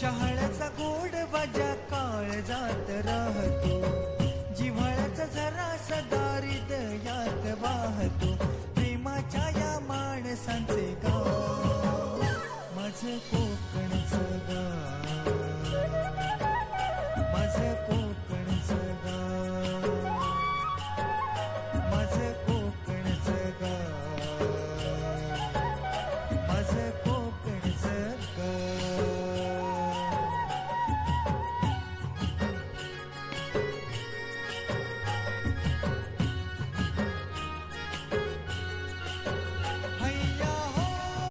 शहाळ्याचा गोड बाजा काळ जात राहतो. जिव्हाळ्याचा झरा सदारित यात वाहतो. प्रेमाच्या या माणसांचे गाव. माझं कोकणचं गाव.